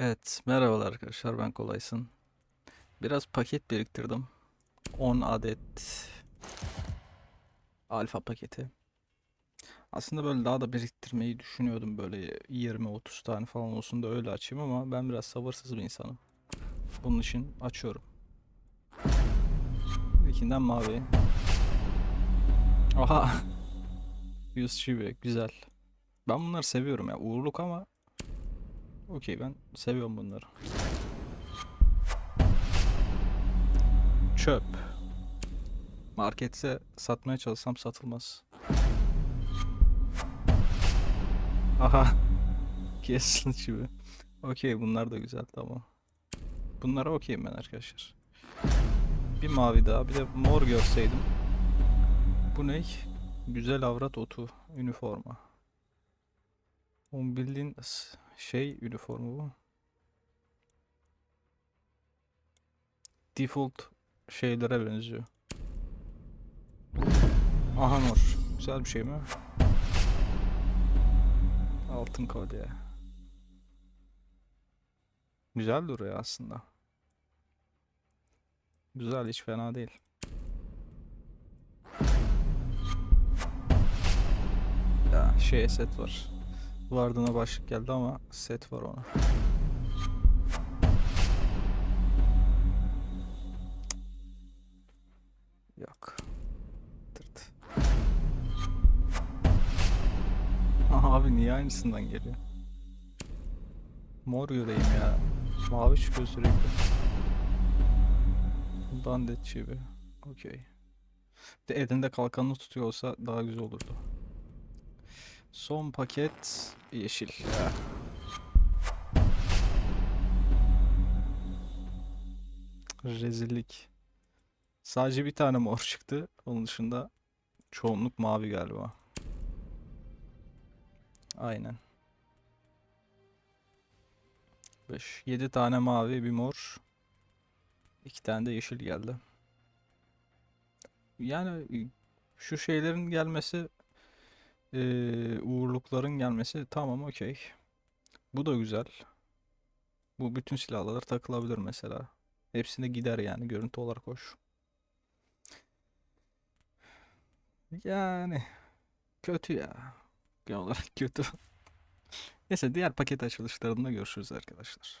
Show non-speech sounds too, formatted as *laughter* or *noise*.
Evet, merhabalar arkadaşlar. Ben Kolaysın. Biraz paket biriktirdim. 10 adet alfa paketi. Aslında böyle daha da biriktirmeyi düşünüyordum böyle 20-30 tane falan olsun da öyle açayım ama ben biraz sabırsız bir insanım. Bunun için açıyorum. İlkinden mavi. Aha. *laughs* 100 şive güzel. Ben bunları seviyorum ya. Uğurluk ama Okey ben seviyorum bunları. Çöp. Marketse satmaya çalışsam satılmaz. Aha. *laughs* Kesin gibi. Okey bunlar da güzel tamam. Bunlara okeyim ben arkadaşlar. Bir mavi daha bir de mor görseydim. Bu ne? Güzel avrat otu. Üniforma. Oğlum bildiğin şey üniformu bu. Default şeylere benziyor. Aha mor. Güzel bir şey mi? Altın kolye. Güzel duruyor aslında. Güzel hiç fena değil. Ya şey set var. Vardığına başlık geldi ama set var ona. Yok. Tırt. Aha abi niye aynısından geliyor? Mor göreyim ya. Mavi çıkıyor sürekli. Bandit gibi. Okey. De elinde kalkanını tutuyor olsa daha güzel olurdu. Son paket yeşil. Ya. Rezillik. Sadece bir tane mor çıktı. Onun dışında çoğunluk mavi galiba. Aynen. 5 7 tane mavi, bir mor. 2 tane de yeşil geldi. Yani şu şeylerin gelmesi ee, uğurlukların gelmesi tamam okey. Bu da güzel. Bu bütün silahlara takılabilir mesela. Hepsine gider yani görüntü olarak hoş. Yani kötü ya. Genel olarak *laughs* kötü. Neyse diğer paket açılışlarında görüşürüz arkadaşlar.